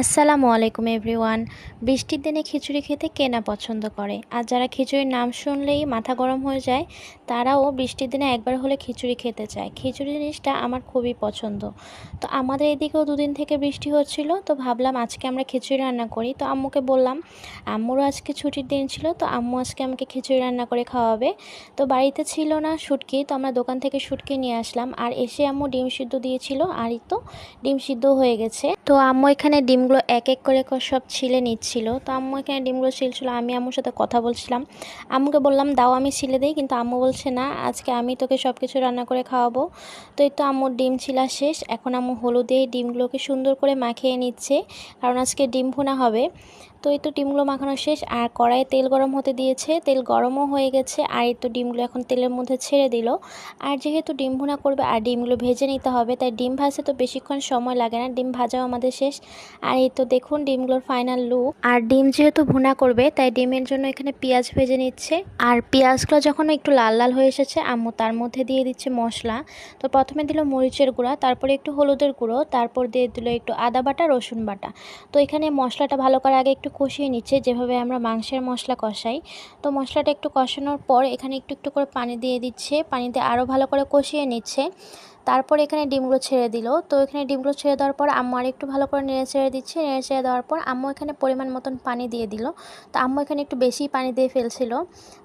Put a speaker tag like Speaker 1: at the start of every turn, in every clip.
Speaker 1: আসসালামু আলাইকুম এভরিওয়ান। বৃষ্টির দিনে খিচুড়ি খেতে কে না পছন্দ করে? আর যারা খিচুড়ির নাম শুনলেই মাথা গরম হয়ে যায়, তারাও বৃষ্টির দিনে একবার হলে খিচুড়ি খেতে চায়। খিচুড়ি জিনিসটা আমার খুবই পছন্দ। তো আমাদের এদিকেও দুদিন থেকে বৃষ্টি হচ্ছিল, তো ভাবলাম আজকে আমরা খিচুড়ি রান্না করি। তো আম্মুকে বললাম, আম্মুরও আজকে ছুটির দিন ছিল, তো আম্মু আজকে আমাকে খিচুড়ি রান্না করে খাওয়াবে। তো বাড়িতে ছিল না শুটকি, তো আমরা দোকান থেকে শুটকি নিয়ে আসলাম। আর এসে আম্মু ডিম সিদ্ধ দিয়েছিল, আর তো ডিম সিদ্ধ হয়ে গেছে। তো আম্মু এখানে ডিমগুলো এক এক করে সব ছিলে নিচ্ছিল। তো আম্মু এখানে ডিমগুলো ছিলছিল, আমি আম্মুর সাথে কথা বলছিলাম। আম্মুকে বললাম, দাও, আমি ছিলে দিই। কিন্তু আম্মু বলছে, না, আজকে আমি তোকে সব কিছু রান্না করে খাওয়াবো। তো এই তো আম্মুর ডিম ছিলা শেষ। এখন আম্মু হলুদে ডিমগুলোকে সুন্দর করে মাখিয়ে নিচ্ছে। কারণ আজকে ডিম ভুনা হবে। তো এই তো ডিমগুলো মাখানো শেষ। আর কড়াইয়ে তেল গরম হতে দিয়েছে। তেল গরমও হয়ে গেছে। আর এই তো ডিমগুলো এখন তেলের মধ্যে ছেড়ে দিল। আর যেহেতু ডিম ভুনা করবে আর ডিমগুলো ভেজে নিতে হবে, তাই ডিম ভাজতে তো বেশিক্ষণ সময় লাগে না। ডিম ভাজাও আমাদের শেষ। আর এই তো দেখুন ডিমগুলোর ফাইনাল লুক আর ডিম যেহেতু ভুনা করবে, তাই ডিমের জন্য এখানে পেঁয়াজ ভেজে নিচ্ছে। আর পেঁয়াজগুলো যখন একটু লাল লাল হয়ে এসেছে, আম্মু তার মধ্যে দিয়ে দিচ্ছে মশলা। তো প্রথমে দিল মরিচের গুঁড়া, তারপরে একটু হলুদের গুঁড়ো, তারপর দিয়ে দিল একটু আদা বাটা, রসুন বাটা। তো এখানে মশলাটা ভালো করে আগে একটু কষিয়ে নিচ্ছে, যেভাবে আমরা মাংসের মশলা কষাই। তো মশলাটা একটু কষানোর পর এখানে একটু একটু করে পানি দিয়ে দিচ্ছে, পানিতে আরও ভালো করে কষিয়ে নিচ্ছে। তারপর এখানে ডিমগুলো ছেড়ে দিল। তো এখানে ডিমগুলো ছেড়ে দেওয়ার পর আম্মু আর একটু ভালো করে নেড়ে ছেড়ে দিচ্ছে। নেড়ে ছেড়ে দেওয়ার পর আম্মু এখানে পরিমাণ মতন পানি দিয়ে দিল। তো আম্মু এখানে একটু বেশি পানি দিয়ে ফেলছিল।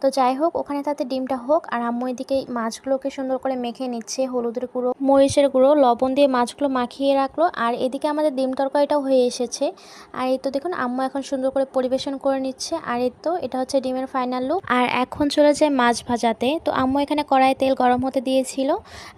Speaker 1: তো যাই হোক, ওখানে তাতে ডিমটা হোক আর আম্মু এদিকে মাছগুলোকে সুন্দর করে মেখে নিচ্ছে। হলুদের গুঁড়ো, মরিচের গুঁড়ো, লবণ দিয়ে মাছগুলো মাখিয়ে রাখল। আর এদিকে আমাদের ডিম তরকারিটাও হয়ে এসেছে। আর এই তো দেখুন, আম্মু এখন সুন্দর করে পরিবেশন করে নিচ্ছে। আর এই তো, এটা হচ্ছে ডিমের ফাইনাল লুক আর এখন চলে যায় মাছ ভাজাতে। তো আম্মু এখানে কড়াই তেল গরম হতে দিয়েছিল।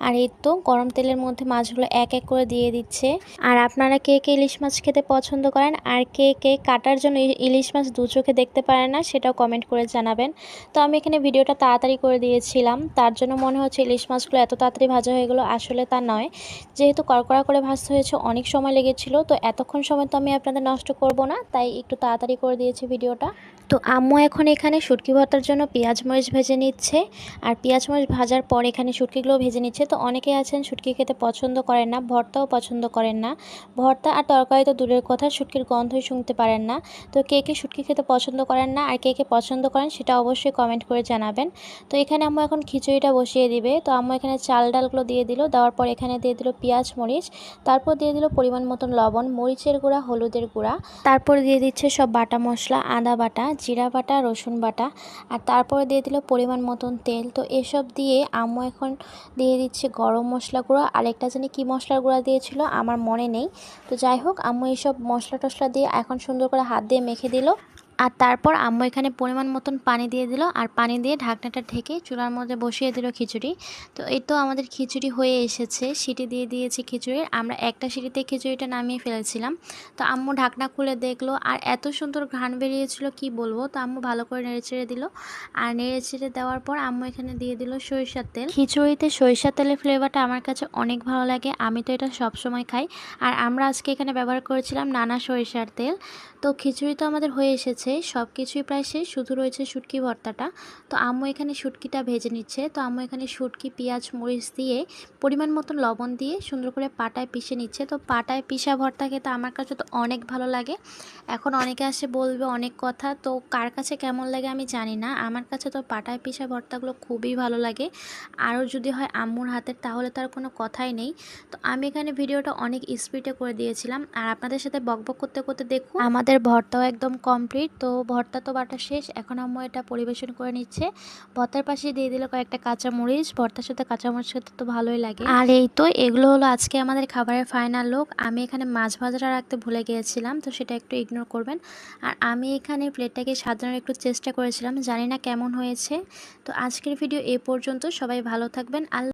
Speaker 1: আর এই তো গরম তেলের মধ্যে মাছগুলো এক এক করে দিয়ে দিচ্ছে। আর আপনারা কে কে ইলিশ মাছ খেতে পছন্দ করেন আর কে কে কাটার জন্য ইলিশ মাছ দু চোখে দেখতে পারেন না, সেটাও কমেন্ট করে জানাবেন। তো আমি এখানে ভিডিওটা তাড়াতাড়ি করে দিয়েছিলাম। তার জন্য মনে হচ্ছে ইলিশ মাছগুলো এত তাড়াতাড়ি ভাজা হয়ে গেলো, আসলে তা নয়। যেহেতু কড়কড়া করে ভাজতে হয়েছে, অনেক সময় লেগেছিল। তো এতক্ষণ সময় তো আমি আপনাদের নষ্ট করব না, তাই একটু তাড়াতাড়ি করে দিয়েছি ভিডিওটা। তো আম্মু এখন এখানে শুটকি ভর্তার জন্য পেঁয়াজ মরিচ ভেজে নিচ্ছে। আর পেঁয়াজ মরিচ ভাজার পর এখানে শুটকিগুলো ভেজে নিচ্ছে। তো অনেকে আছেন শুটকি খেতে পছন্দ করেন না, ভর্তাও পছন্দ করেন না। ভর্তা আর তরকারি তো দূরের কথা, শুটকির গন্ধই শুনতে পারেন না। তো কে কে শুটকি খেতে পছন্দ করেন না আর কে কে পছন্দ করেন সেটা অবশ্যই কমেন্ট করে জানাবেন। তো এখানে আম্মু এখন খিচুড়িটা বসিয়ে দিবে। তো আম্মু এখানে চাল ডালগুলো দিয়ে দিল, দেওয়ার পর এখানে দিয়ে দিল পেঁয়াজ মরিচ। তারপর দিয়ে দিল পরিমাণ মতন লবণ, মরিচের গুঁড়া, হলুদের গুঁড়া। তারপর দিয়ে দিচ্ছে সব বাটা মশলা, আদা বাটা জিরা বাটা, রসুন বাটা আর তারপরে দিয়ে দিল পরিমাণ মতন তেল। তো এসব দিয়ে আম্মু এখন দিয়ে দিচ্ছে গরম মশলা গুঁড়ো। আরেকটা জানি কী মশলার গুঁড়া দিয়েছিল আমার মনে নেই। তো যাই হোক, আম্মু এইসব মশলা টশলা দিয়ে এখন সুন্দর করে হাত দিয়ে মেখে দিল। আর তারপর আম্মু এখানে পরিমাণ মতন পানি দিয়ে দিল আর পানি দিয়ে ঢাকনাটা ঢেকে চুলার মধ্যে বসিয়ে দিল খিচুড়ি। তো এই তো আমাদের খিচুড়ি হয়ে এসেছে। সিটি দিয়ে দিয়েছি খিচুড়ির। আমরা একটা সিটিতে খিচুড়িটা নামিয়ে ফেলেছিলাম। তো আম্মু ঢাকনা খুলে দেখল আর এত সুন্দর ঘ্রাণ বেরিয়েছিল, কি বলব? তো আম্মু ভালো করে নেড়ে ছেড়ে দিল। আর নেড়ে ছেড়ে দেওয়ার পর আম্মু এখানে দিয়ে দিল সরিষার তেল। খিচুড়িতে সরিষার তেলের ফ্লেভারটা আমার কাছে অনেক ভালো লাগে। আমি তো এটা সব সময় খাই। আর আমরা আজকে এখানে ব্যবহার করেছিলাম নানা সরিষার তেল। তো খিচুড়ি তো আমাদের হয়ে এসেছে। সব কিছুই প্রায় শেষ। শুধু রয়েছে শুটকি ভর্তাটা। তো আম্মু এখানে শুটকিটা ভেজে নিচ্ছে। তো আম্মু এখানে শুটকি, পেঁয়াজ, মরিচ দিয়ে পরিমাণ মতন লবণ দিয়ে সুন্দর করে পাটায় পিষে নিচ্ছে। তো পাটায় পিষা ভর্তা খেতে আমার কাছে তো অনেক ভালো লাগে। এখন অনেকে আসে বলবে অনেক কথা। তো কার কাছে কেমন লাগে আমি জানি না। আমার কাছে তো পাটায় পিষা ভর্তাগুলো খুবই ভালো লাগে। আরও যদি হয় আম্মুর হাতের, তাহলে তার কোনো কথাই নেই। তো আমি এখানে ভিডিওটা অনেক স্পিডে করে দিয়েছিলাম। আর আপনাদের সাথে বকবক করতে করতে দেখুন, আমাদের ভর্তাও একদম কমপ্লিট তো ভর্তা তো বাটা শেষ, এখন আম্মু এটা পরিবেশন করে নিচ্ছে। ভর্তার পাশে দিয়ে দিল কয়েকটা কাঁচা মরিচ ভর্তার সাথে কাঁচা মরিচ খেতে তো ভালোই লাগে। আর এই তো, এগুলো হলো আজকে আমাদের খাবারের ফাইনাল লোক আমি এখানে মাছ ভাজাটা রাখতে ভুলে গিয়েছিলাম, তো সেটা একটু ইগনোর করবেন। আর আমি এখানে প্লেটটাকে সাজানোর একটু চেষ্টা করেছিলাম, জানি না কেমন হয়েছে। তো আজকের ভিডিও এ পর্যন্ত সবাই ভালো থাকবেন। আল্লাহ